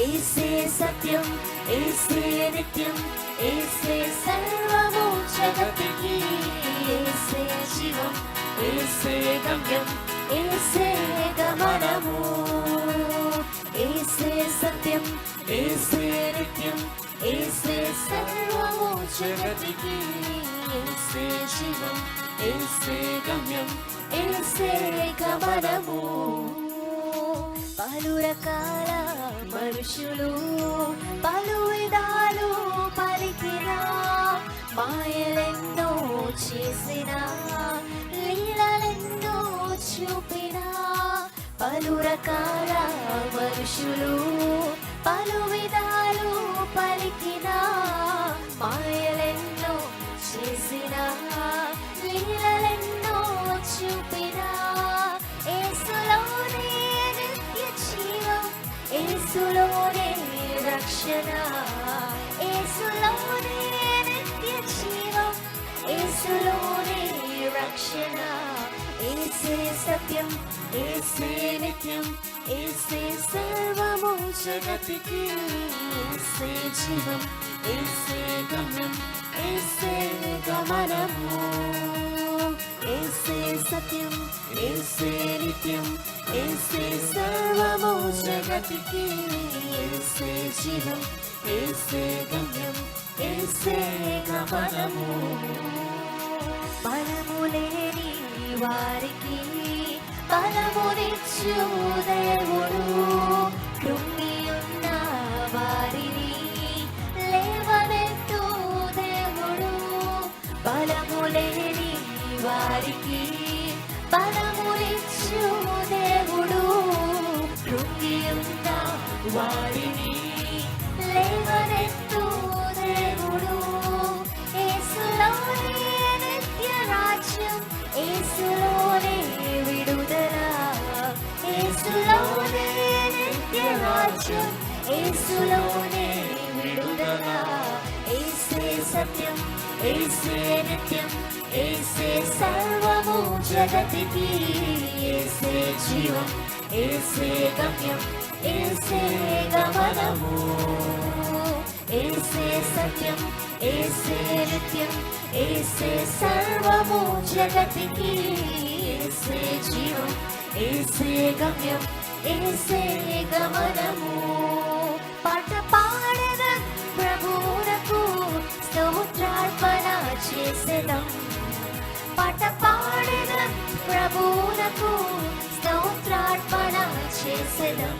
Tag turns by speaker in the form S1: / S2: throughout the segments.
S1: ఏసే సత్యం ఏసే నిత్యం ఏసే సర్వము జగతికి ఏసే జీవం ఏసే గమ్యం ఏసే గమనము ఏసే సత్యం ఏసే నిత్యం ఏసే సర్వము జగతికి ఏసే జీవం ఏసే గమ్యం ఏసే గమనము పలు రకాల మనుషులు పలు విధాలు పలికిన మాయలెన్నో చేసిన లీలలెన్నో చూపిన పలు రకాల మనుషులు పలు విధాలు పలికిన మాయలెన్నో చేసిన లీలలెన్నో చూపినా రక్షణ ఏసులోనే నిత్య జీవం ఏసులోనే రక్షణ ఏసే సత్యం ఏసే నిత్యం ఏసే సర్వము జగతికి ఏసే జీవం ఏసే గమ్యం ఏసే గమనము ఏసే సత్యం ఏసే నిత్యం ఏసే సర్వము జగతికి ఏసే జీవం ఏసే గమ్యం ఏసే గమనము బలము లేని వారికి బలమునిచ్చు దేవుడు. వారికి బలమునిచ్చు దేవుడు. కృంగి వారిని లేవనెత్తు దేవుడు. ఏసులోనే నిత్య రాజ్యం ఏసులోనే విడుదల. ఏసులోనే నిత్య రాజ్యం ఏసులోనే విడుదల. ఏసే సత్యం యేసే నిత్యం యేసే సర్వము జగతికి. యేసే జీవం యేసే గమ్యం యేసే గమనము. ఏసే సత్యం ఏసే నిత్యం ఏసే సర్వము జగతికి. ఏసే జీవం ఏసే గమ్యం ఏసే గమనము. పాట చేసేదం. పాట పాడదం ప్రభువునకు స్తోత్రార్పణ చేసేదం.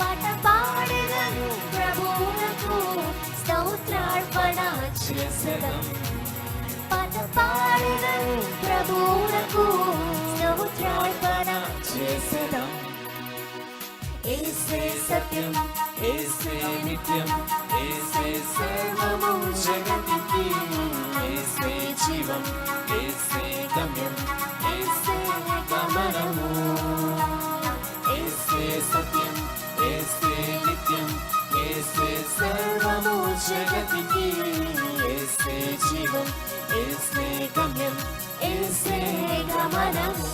S1: పాట పాడదను ప్రభువునకు స్తోత్రార్పణ చేసదం. పాట పాడదను ప్రభువునకు స్తోత్రార్పణ చేసదం. ఏసే సత్యం
S2: ఏసే నిత్యం ఏసే సర్వము జగతికి ఏసే జీవం ఏసే గమ్యం ఏసే గమనము ఏసే సత్యం ఏసే నిత్యం ఏసే సర్వము జగతికి ఏసే జీవం ఏసే గమ్యం ఏసే గమనము